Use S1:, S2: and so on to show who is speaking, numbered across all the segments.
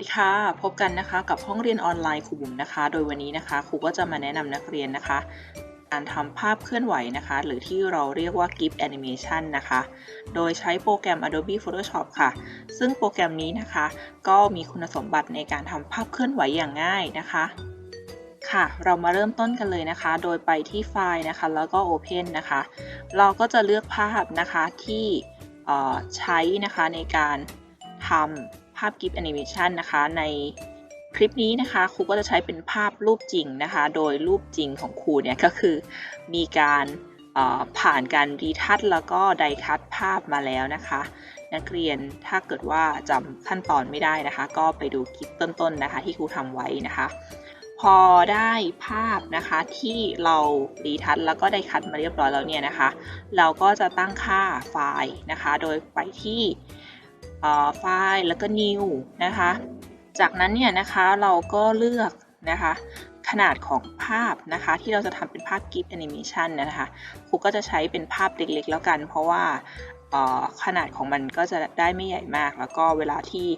S1: ดีค่ะ พบกันนะคะกับห้องเรียนออนไลน์ครูบุ๋มนะคะ โดยวันนี้นะคะครูก็จะมาแนะนำนักเรียนนะคะ การทำภาพเคลื่อนไหวนะคะ หรือที่เราเรียกว่า GIF Animation นะคะ โดยใช้โปรแกรม Adobe Photoshop ค่ะ ซึ่งโปรแกรมนี้นะคะ ก็มีคุณสมบัติในการทำภาพเคลื่อนไหวอย่างง่ายนะคะ ค่ะ เรามาเริ่มต้นกันเลยนะคะ โดยไปที่ไฟล์นะคะ แล้วก็ Open นะคะ เราก็จะเลือกภาพนะคะที่ใช้นะคะในการทำ ภาพ GIF Animation นนะคะในคลิปนี้นะคะครูก็จะใช้เป็นภาพรูปจริงนะคะ โดยรูปจริงของครูเนี่ยก็คือมีการผ่านการรีทัชแล้วก็ไดคัตภาพมาแล้วนะคะ นักเรียนถ้าเกิดว่าจำขั้นตอนไม่ได้นะคะ ก็ไปดูคลิปต้นๆนะคะ ที่ครูทำไว้นะคะ พอได้ภาพนะคะที่เรารีทัชแล้วก็ได้คัดมาเรียบร้อยแล้วเนี่ยนะคะ เราก็จะตั้งค่าไฟล์นะคะ โดยไปที่ ไฟล์แล้วก็ new นะคะ จากนั้นเนี่ยนะคะเราก็เลือกนะคะขนาดของภาพนะคะที่เราจะทำเป็นภาพ GIF Animation นะคะครูก็จะใช้เป็นภาพเล็กๆ แล้วกัน เพราะว่าขนาดของมันก็จะได้ไม่ใหญ่มาก แล้วก็เวลาที่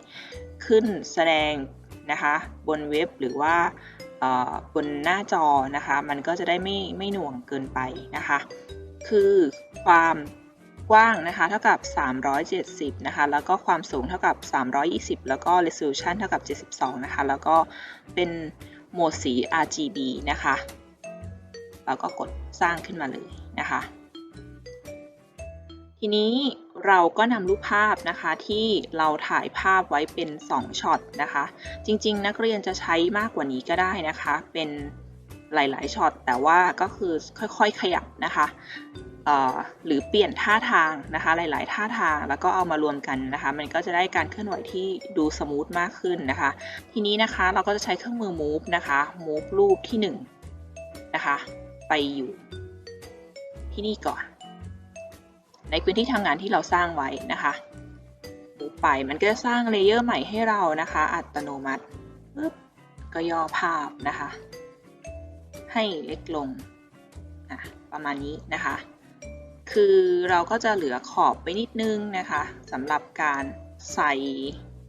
S1: ขึ้นแสดงนะคะบนเว็บหรือว่าบนหน้าจอนะคะ มันก็จะได้ไม่ไม่หน่วงเกินไปนะคะ คือความ กว้างนะคะเท่ากับ 370 นะคะ แล้วก็ความสูงเท่ากับ 320 แล้วก็ resolution เท่ากับ 72 นะคะ แล้วก็เป็นโหมดสี RGB นะคะ แล้วก็กดสร้างขึ้นมาเลยนะคะ ทีนี้เราก็นำรูปภาพนะคะที่เราถ่ายภาพไว้เป็น 2ช็อตนะคะ จริง ๆ นักเรียนจะใช้มากกว่านี้ก็ได้นะคะ เป็นหลาย ๆช็อตแต่ว่าก็คือค่อยๆขยับนะคะ หรือเปลี่ยนท่าทางนะคะ หลาย ๆ ท่าทางแล้วก็เอามารวมกันนะคะ มันก็จะได้การเคลื่อนไหวที่ดูสมูทมากขึ้นนะคะ ทีนี้นะคะเราก็จะใช้เครื่องมือ move นะคะ move รูปที่1นะคะ ไปอยู่ที่นี่ก่อน ในพื้นที่ทำงานที่เราสร้างไว้นะคะดูไปมันก็จะสร้างเลเยอร์ใหม่ให้เรานะคะ อัตโนมัติปึ๊บก็ย่อภาพนะคะ ให้เล็กลงประมาณนี้นะคะ คือเราก็จะเหลือขอบไปนิดนึงนะคะสำหรับการใส่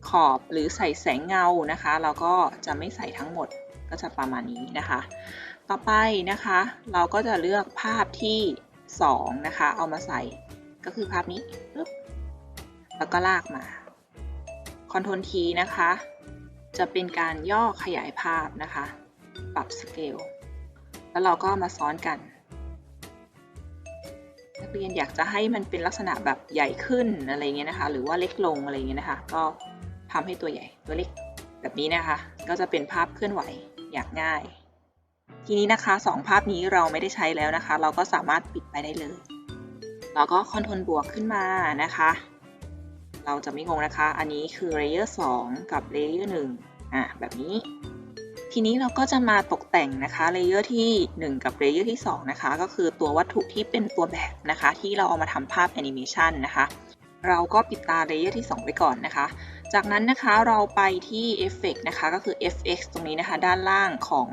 S1: ขอบหรือใส่แสงเงานะคะ เราก็จะไม่ใส่ทั้งหมดก็จะประมาณนี้นะคะ ต่อไปนะคะ เราก็จะเลือกภาพที่ 2 นะคะ เอามาใส่ก็คือภาพนี้ปึ๊บแล้วก็ลากมาคอนโทรลทีนะคะ จะเป็นการย่อขยายภาพนะคะ ปรับสเกลแล้วเราก็มาซ้อนกัน เรียนอยากจะให้มันเป็นลักษณะแบบใหญ่ขึ้นอะไรเงี้ยนะคะ หรือว่าเล็กลงอะไรเงี้ยนะคะ ก็ทำให้ตัวใหญ่ตัวเล็กแบบนี้นะคะ ก็จะเป็นภาพเคลื่อนไหวอย่างง่าย ทีนี้นะคะสองภาพนี้เราไม่ได้ใช้แล้วนะคะ เราก็สามารถปิดไปได้เลยเราก็คอนโทรลบวกขึ้นมานะคะ เราจะไม่งงนะคะ อันนี้คือเลเยอร์2กับเลเยอร์1อะแบบนี้ ทีนี้เราก็จะมาตกแต่งนะคะเลเยอร์ที่ 1 กับเลเยอร์ที่ 2 นะคะ ก็คือตัววัตถุที่เป็นตัวแบบนะคะ ที่เราเอามาทำภาพแอนิเมชันนะคะ เราก็ปิดตาเลเยอร์ที่ 2ไว้ก่อนนะคะ จากนั้นนะคะเราไปที่เอฟเฟกนะคะ ก็คือ fx ตรงนี้นะคะ ด้านล่างของ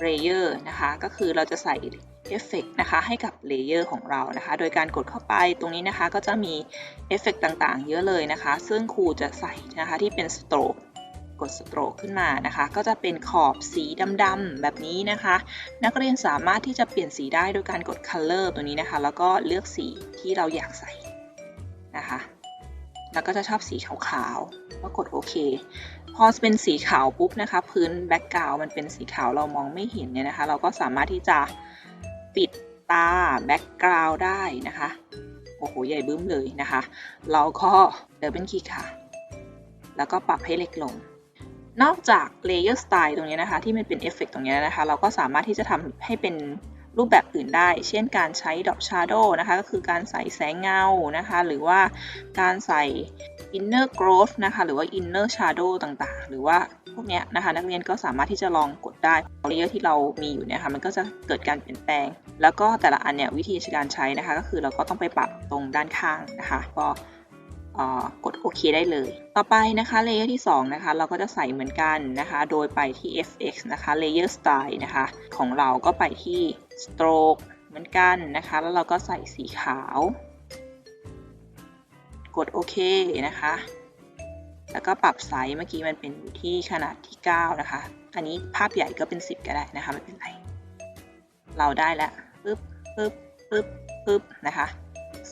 S1: เลเยอร์นะคะ ก็คือเราจะใส่เอฟเฟกนะคะให้กับเลเยอร์ของเรานะคะ โดยการกดเข้าไปตรงนี้นะคะก็จะมีเอฟเฟกต่างๆ เยอะเลยนะคะ ซึ่งครูจะใส่นะคะที่เป็นสโตรก กดสโตรกขึ้นมานะคะ ก็จะเป็นขอบสีดำๆแบบนี้นะคะ นักเรียนสามารถที่จะเปลี่ยนสีได้โดยการกด color ตัวนี้นะคะ แล้วก็เลือกสีที่เราอยากใส่นะคะ แล้วก็จะชอบสีขาวๆก็กดโอเค พอเป็นสีขาวปุ๊บนะคะ พื้นแบ็กกราวมันเป็นสีขาวเรามองไม่เห็นเนี่ยนะคะ เราก็สามารถที่จะปิดตาแบ็กกราวได้นะคะโอ้โห ใหญ่บึ้มเลยนะคะ เราก็เดินเป็นคีย์ค่ะ แล้วก็ปรับให้เล็กลง นอกจาก Layer Style ตรงนี้นะคะ ที่มันเป็นเอฟเฟกตรงนี้นะคะ เราก็สามารถที่จะทำให้เป็นรูปแบบอื่นได้ เช่นการใช้ Drop Shadow นะคะ ก็คือการใส่แสงเงานะคะ หรือว่าการใส่ Inner Growth นะคะ หรือว่า Inner Shadow ต่างๆ หรือว่าพวกเนี้ยนะคะ นักเรียนก็สามารถที่จะลองกดได้ Layer ที่เรามีอยู่เนี่ยค่ะ มันก็จะเกิดการเปลี่ยนแปลง แล้วก็แต่ละอันเนี่ยวิธีการใช้นะคะ ก็คือเราก็ต้องไปปรับตรงด้านข้างนะคะ ก็ กดโอเคได้เลย ต่อไปนะคะเลเยอร์ที่2นะคะเราก็จะใส่เหมือนกันนะคะ โดยไปที่ fx นะคะ layer style นะคะของเราก็ไปที่ stroke เหมือนกันนะคะ แล้วเราก็ใส่สีขาว กดโอเคนะคะ แล้วก็ปรับไซส์เมื่อกี้มันเป็นอยู่ที่ขนาดที่ 9 นะคะ อันนี้ภาพใหญ่ก็เป็น 10 ก็ได้นะคะไม่เป็นไรเราได้แล้วปึ๊บปึ๊บปึ๊บปึ๊บนะคะ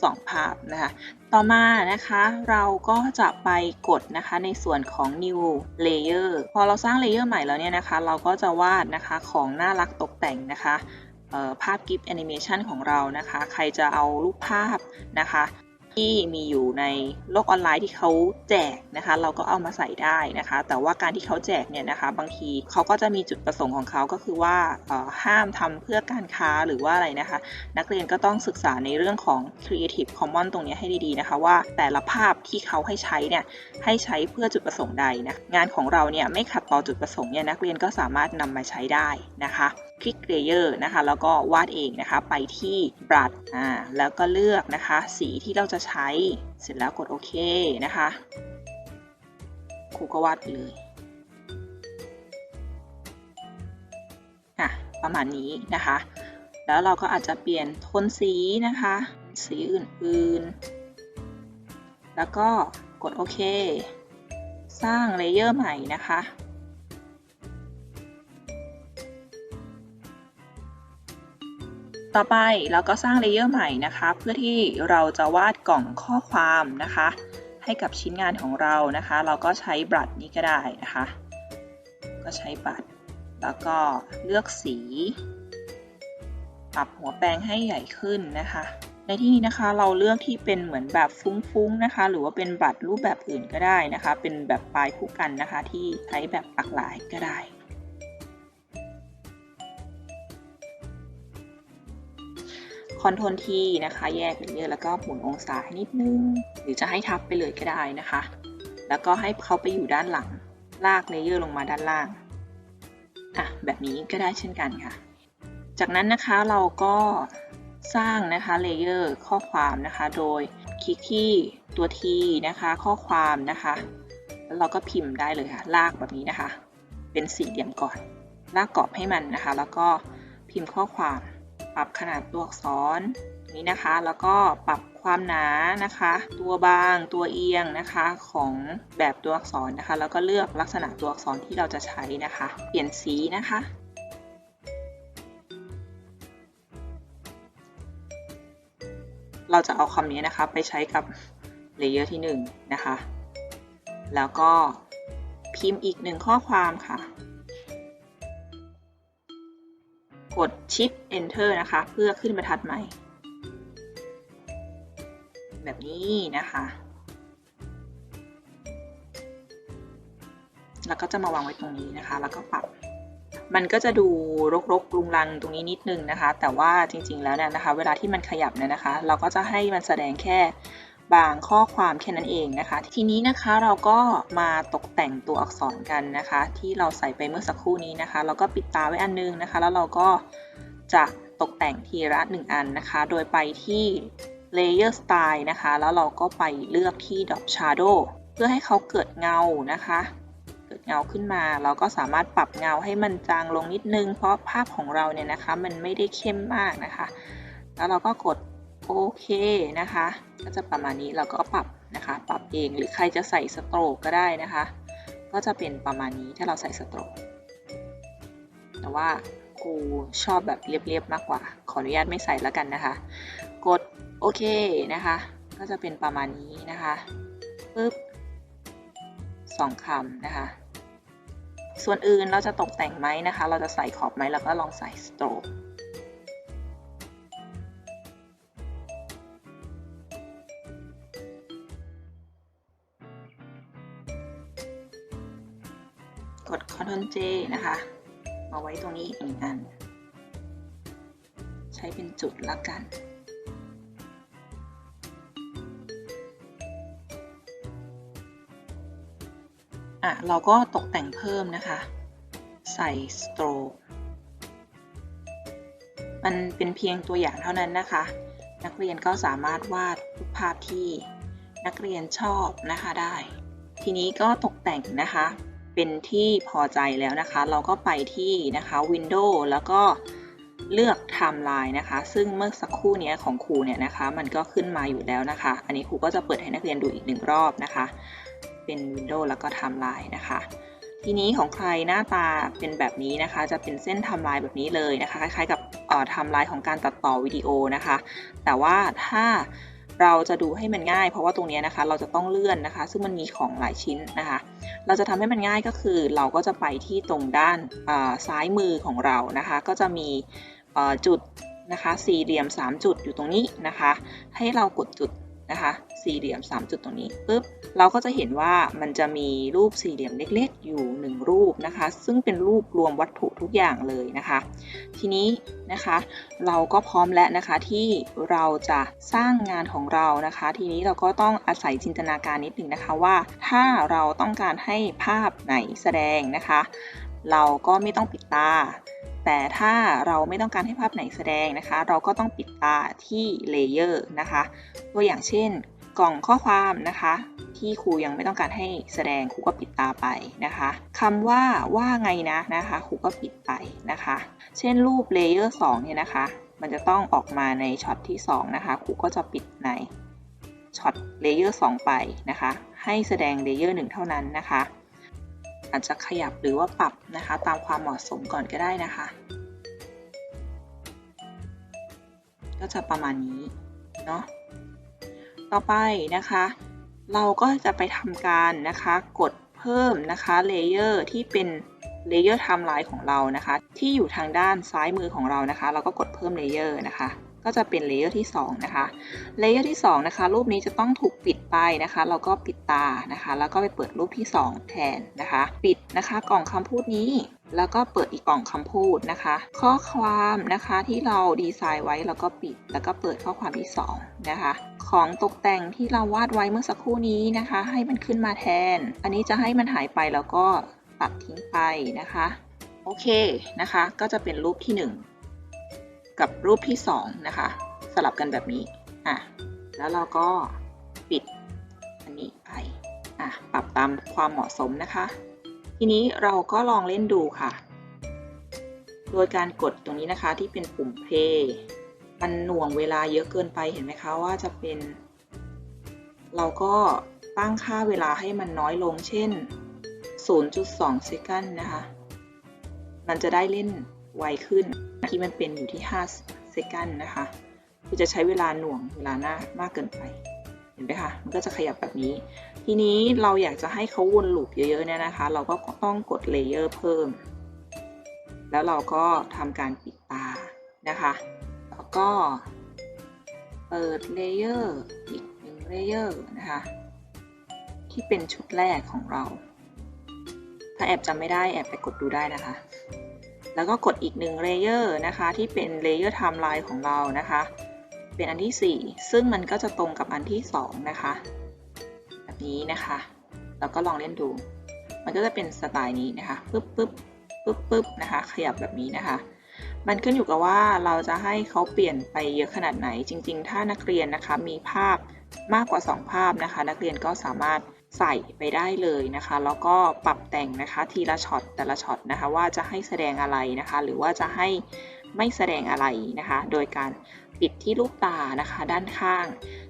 S1: สองภาพนะคะ ต่อมานะคะเราก็จะไปกดนะคะในส่วนของ new layer พอเราสร้างเลเยอร์ใหม่แล้วเนี่ยนะคะ เราก็จะวาดนะคะของน่ารักตกแต่งนะคะภาพ GIF animation ของเรานะคะ ใครจะเอารูปภาพนะคะ ที่มีอยู่ในโลกออนไลน์ที่เขาแจกนะคะ เราก็เอามาใส่ได้นะคะ แต่ว่าการที่เขาแจกเนี่ยนะคะ บางทีเขาก็จะมีจุดประสงค์ของเขาก็คือว่าห้ามทำเพื่อการค้าหรือว่าอะไรนะคะ นักเรียนก็ต้องศึกษาในเรื่องของ Creative Commons ตรงนี้ให้ดีๆนะคะว่าแต่ละภาพที่เขาให้ใช้เนี่ยให้ใช้เพื่อจุดประสงค์ใดนะงานของเราเนี่ยไม่ขัดต่อจุดประสงค์เนี่ยนักเรียนก็สามารถนำมาใช้ได้นะคะคลิก Layer นะคะ แล้วก็วาดเองนะคะ ไปที่ Brush อ่าแล้วก็เลือกนะคะ สีที่เราจะใช้เสร็จแล้วกดโอเคนะคะครูก็วาดไปเลยอะประมาณนี้นะคะ แล้วเราก็อาจจะเปลี่ยนโทนสีนะคะ สีอื่นๆ แล้วก็กดโอเค สร้างเลเยอร์ใหม่นะคะ ต่อไปเราก็สร้างเลเยอร์ใหม่นะคะ เพื่อที่เราจะวาดกล่องข้อความนะคะ ให้กับชิ้นงานของเรานะคะ เราก็ใช้บัตรนี้ก็ได้นะคะ ก็ใช้บัตร แล้วก็เลือกสี ปรับหัวแปรงให้ใหญ่ขึ้นนะคะ ในที่นี้นะคะเราเลือกที่เป็นเหมือนแบบฟุ้งๆนะคะ หรือว่าเป็นบัตรรูปแบบอื่นก็ได้นะคะ เป็นแบบปลายคู่กันนะคะ ที่ใช้แบบหลากหลายก็ได้ อนโทรลทีนะคะ แยกเลเยอร์แล้วก็หมุนองศาให้นิดนึง หรือจะให้ทับไปเลยก็ได้นะคะ แล้วก็ให้เขาไปอยู่ด้านหลัง ลากเลเยอร์ลงมาด้านล่างอะแบบนี้ก็ได้เช่นกันค่ะ จากนั้นนะคะเราก็สร้างนะคะเลเยอร์ข้อความนะคะ โดยคลิกที่ตัว T นะคะ ข้อความนะคะ แล้วเราก็พิมพ์ได้เลยค่ะ ลากแบบนี้นะคะ เป็นสี่เหลี่ยมก่อน ลากกรอบให้มันนะคะ แล้วก็พิมพ์ข้อความ ปรับขนาดตัวอักษรนี้นะคะ แล้วก็ปรับความหนานะคะ ตัวบาง ตัวเอียงนะคะ ของแบบตัวอักษรนะคะ แล้วก็เลือกลักษณะตัวอักษรที่เราจะใช้นะคะ เปลี่ยนสีนะคะเราจะเอาคำนี้นะคะไปใช้กับเลเยอร์ที่1นนะคะ แล้วก็พิมพ์อีกหนึ่งข้อความค่ะ กด Shift Enter นะคะ เพื่อขึ้นบรรทัดใหม่ แบบนี้นะคะ แล้วก็จะมาวางไว้ตรงนี้นะคะ แล้วก็ปรับ มันก็จะดูรกๆลุงลังตรงนี้นิดนึงนะคะ แต่ว่าจริงๆแล้วเนี่ยนะคะ เวลาที่มันขยับเนี่ยนะคะ เราก็จะให้มันแสดงแค่ บางข้อความแค่นั้นเองนะคะ ทีนี้นะคะเราก็มาตกแต่งตัวอักษรกันนะคะ ที่เราใส่ไปเมื่อสักครู่นี้นะคะเราก็ปิดตาไว้อันนึงนะคะ แล้วเราก็จะตกแต่งทีละหนึ่งอันนะคะ โดยไปที่ layer style นะคะ แล้วเราก็ไปเลือกที่ drop shadow เพื่อให้เขาเกิดเงานะคะ เกิดเงาขึ้นมา เราก็สามารถปรับเงาให้มันจางลงนิดนึง เพราะภาพของเราเนี่ยนะคะ มันไม่ได้เข้มมากนะคะ แล้วเราก็กด โอเคนะคะ ก็จะประมาณนี้เราก็ปรับนะคะ ปรับเองหรือใครจะใส่สโตรกก็ได้นะคะ ก็จะเป็นประมาณนี้ถ้าเราใส่สโตรกแต่ว่าครูชอบแบบเรียบๆมากกว่า ขออนุญาตไม่ใส่แล้วกันนะคะ กดโอเคนะคะ ก็จะเป็นประมาณนี้นะคะปึ๊บสองคำนะคะ ส่วนอื่นเราจะตกแต่งไหมนะคะ เราจะใส่ขอบไหมเราก็ลองใส่สโตรก กด Ctrl J นะคะ มาไว้ตรงนี้หนึ่งอัน ใช้เป็นจุดละกัน อะ เราก็ตกแต่งเพิ่มนะคะ ใส่สโตรมันเป็นเพียงตัวอย่างเท่านั้นนะคะ นักเรียนก็สามารถวาดรูปภาพที่นักเรียนชอบนะคะได้ ทีนี้ก็ตกแต่งนะคะ เป็นที่พอใจแล้วนะคะ เราก็ไปที่นะคะ Windows แล้วก็เลือก Timeline นะคะ ซึ่งเมื่อสักครู่นี้ของครูเนี่ยนะคะ มันก็ขึ้นมาอยู่แล้วนะคะ อันนี้ครูก็จะเปิดให้นักเรียนดูอีกหนึ่งรอบนะคะ เป็น Windows แล้วก็ Timeline นะคะทีนี้ของใครหน้าตาเป็นแบบนี้นะคะ จะเป็นเส้นทม์ไลน์แบบนี้เลยนะคะ คล้ายๆกับไทม์ไลน์ของการตัดต่อวิดีโอนะคะ แต่ว่าถ้าเราจะดูให้มันง่าย เพราะว่าตรงนี้นะคะ เราจะต้องเลื่อนนะคะ ซึ่งมันมีของหลายชิ้นนะคะ เราจะทำให้มันง่ายก็คือเราก็จะไปที่ตรงด้านซ้ายมือของเรานะคะ ก็จะมีจุดนะคะสี่เหลี่ยม 3 จุดอยู่ตรงนี้นะคะ ให้เรากดจุด นะคะสี่เหลี่ยม 3 จุดตรงนี้ปุ๊บเราก็จะเห็นว่ามันจะมีรูปสี่เหลี่ยมเล็กๆ อยู่ 1 รูปนะคะ ซึ่งเป็นรูปรวมวัตถุทุกอย่างเลยนะคะ ทีนี้นะคะเราก็พร้อมแล้วนะคะที่เราจะสร้างงานของเรานะคะ ทีนี้เราก็ต้องอาศัยจินตนาการนิดหนึ่งนะคะว่า ถ้าเราต้องการให้ภาพไหนแสดงนะคะ เราก็ไม่ต้องปิดตา แต่ถ้าเราไม่ต้องการให้ภาพไหนแสดงนะคะ เราก็ต้องปิดตาที่เลเยอร์นะคะ ตัวอย่างเช่น กล่องข้อความนะคะ ที่ครูยังไม่ต้องการให้แสดงครูก็ปิดตาไปนะคะคำว่าว่าไงนะนะคะครูก็ปิดไปนะคะ เช่นรูปเลเยอร์2เนี่ยนะคะ มันจะต้องออกมาในช็อตที่ 2 นะคะครูก็จะปิดในช็อตเลเยอร์2ไปนะคะ ให้แสดงเลเยอร์1เท่านั้นนะคะ อาจจะขยับหรือว่าปรับนะคะ ตามความเหมาะสมก่อนก็ได้นะคะ ก็จะประมาณนี้เนาะต่อไปนะคะ เราก็จะไปทำการนะคะกดเพิ่มนะคะเลเยอร์ที่เป็นเลเยอร์ไทม์ไลน์ของเรานะคะ ที่อยู่ทางด้านซ้ายมือของเรานะคะ เราก็กดเพิ่มเลเยอร์นะคะ ก็จะเป็นเลเยอร์ที่ 2 นะคะ เลเยอร์ที่ 2 นะคะ รูปนี้จะต้องถูกปิดไปนะคะเราก็ปิดตานะคะ แล้วก็ไปเปิดรูปที่ 2 แทนนะคะ ปิดนะคะกล่องคำพูดนี้ แล้วก็เปิดอีกกล่องคำพูดนะคะ ข้อความนะคะที่เราดีไซน์ไว้แล้วก็ปิด แล้วก็เปิดข้อความที่ 2 นะคะ ของตกแต่งที่เราวาดไว้เมื่อสักครู่นี้นะคะ ให้มันขึ้นมาแทน อันนี้จะให้มันหายไปแล้วก็ตัดทิ้งไปนะคะ โอเคนะคะ ก็จะเป็นรูปที่ 1 กับรูปที่ 2 นะคะ สลับกันแบบนี้อะแล้วเราก็ปิดอันนี้ไปอะปรับตามความเหมาะสมนะคะ ทีนี้เราก็ลองเล่นดูค่ะ โดยการกดตรงนี้นะคะที่เป็นปุ่ม play มันหน่วงเวลาเยอะเกินไปเห็นไหมคะว่าจะเป็น เราก็ตั้งค่าเวลาให้มันน้อยลงเช่น 0.2 เซกันนะคะ มันจะได้เล่นไวขึ้น ที่มันเป็นอยู่ที่5เซกันนะคะ คือจะใช้เวลาหน่วงเวลาหน้ามากเกินไป เห็นไหมคะมันก็จะขยับแบบนี้ ทีนี้เราอยากจะให้เขาวนลูปเยอะๆเนี่ยนะคะ เราก็ต้องกดเลเยอร์เพิ่ม แล้วเราก็ทำการปิดตานะคะ แล้วก็เปิดเลเยอร์อีกหนึ่งเลเยอร์นะคะที่เป็นชุดแรกของเรา ถ้าแอบจำไม่ได้แอบไปกดดูได้นะคะ แล้วก็กดอีกหนึ่งเลเยอร์นะคะที่เป็นเลเยอร์ไทม์ไลน์ของเรานะคะ เป็นอันที่ 4 ซึ่งมันก็จะตรงกับอันที่ 2 นะคะ แบบนี้นะคะเราก็ลองเล่นดู มันก็จะเป็นสไตล์นี้นะคะปึ๊บปึ๊บปึ๊บปึ๊บนะคะ ขยับแบบนี้นะคะ มันขึ้นอยู่กับว่าเราจะให้เขาเปลี่ยนไปเยอะขนาดไหน จริง ๆ ถ้านักเรียนนะคะมีภาพมากกว่า 2 ภาพนะคะ นักเรียนก็สามารถ ใส่ไปได้เลยนะคะ แล้วก็ปรับแต่งนะคะทีละช็อตแต่ละช็อตนะคะว่าจะให้แสดงอะไรนะคะ หรือว่าจะให้ไม่แสดงอะไรนะคะ โดยการปิดที่ลูกตานะคะด้านข้าง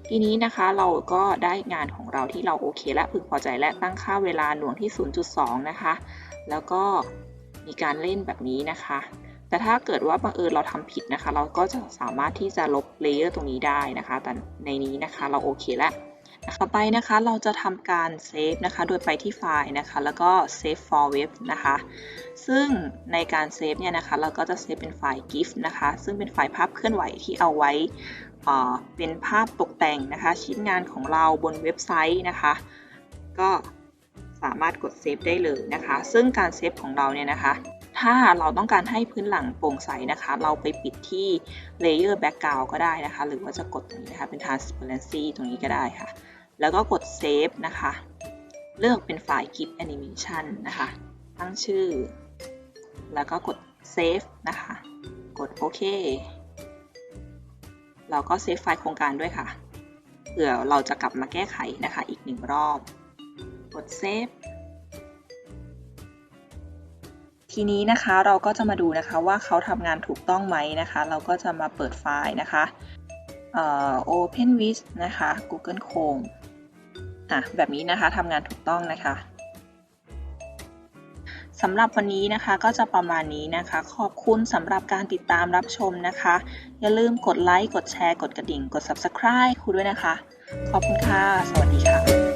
S1: ทีนี้นะคะเราก็ได้งานของเราที่เราโอเค และพึงพอใจและตั้งค่าเวลาหน่วงที่ 0.2 นะคะ แล้วก็มีการเล่นแบบนี้นะคะ แต่ถ้าเกิดว่าบังเอิญเราทำผิดนะคะ เราก็จะสามารถที่จะลบเลเยอร์ตรงนี้ได้นะคะ แต่ในนี้นะคะเราโอเคแล้ว ต่อไปนะคะเราจะทำการเซฟนะคะโดยไปที่ไฟล์นะคะแล้วก็ save for web นะคะซึ่งในการเซฟเนี่ยนะคะเราก็จะเซฟเป็นไฟล์ GIF นะคะซึ่งเป็นไฟล์ภาพเคลื่อนไหวที่เอาไว้อ่อเป็นภาพตกแต่งนะคะชิ้นงานของเราบนเว็บไซต์นะคะก็สามารถกดเซฟได้เลยนะคะซึ่งการเซฟของเราเนี่ยนะคะถ้าเราต้องการให้พื้นหลังโปร่งใสนะคะ เราไปปิดที่ layer background ก็ได้นะคะ หรือว่าจะกดตรงนี้นะคะ เป็น transparency ตรงนี้ก็ได้ค่ะ แล้วก็กด save นะคะ เลือกเป็นไฟล์ GIF animation นะคะ ตั้งชื่อ แล้วก็กด save นะคะ กดโอเค เราก็เซฟไฟล์โครงการด้วยค่ะเผื่อเราจะกลับมาแก้ไขนะคะ อีกหนึ่งรอบ กดเซฟทีนี้นะคะเราก็จะมาดูนะคะว่าเขาทำงานถูกต้องไหมนะคะ เราก็จะมาเปิดไฟล์นะคะ Open with นะคะ Google Chrome อะแบบนี้นะคะทำงานถูกต้องนะคะสำหรับวันนี้นะคะก็จะประมาณนี้นะคะ ขอบคุณสำหรับการติดตามรับชมนะคะ อย่าลืมกดไลค์ กดแชร์ กดกระดิ่ง กด subscribe ครูด้วยนะคะ ขอบคุณค่ะ สวัสดีค่ะ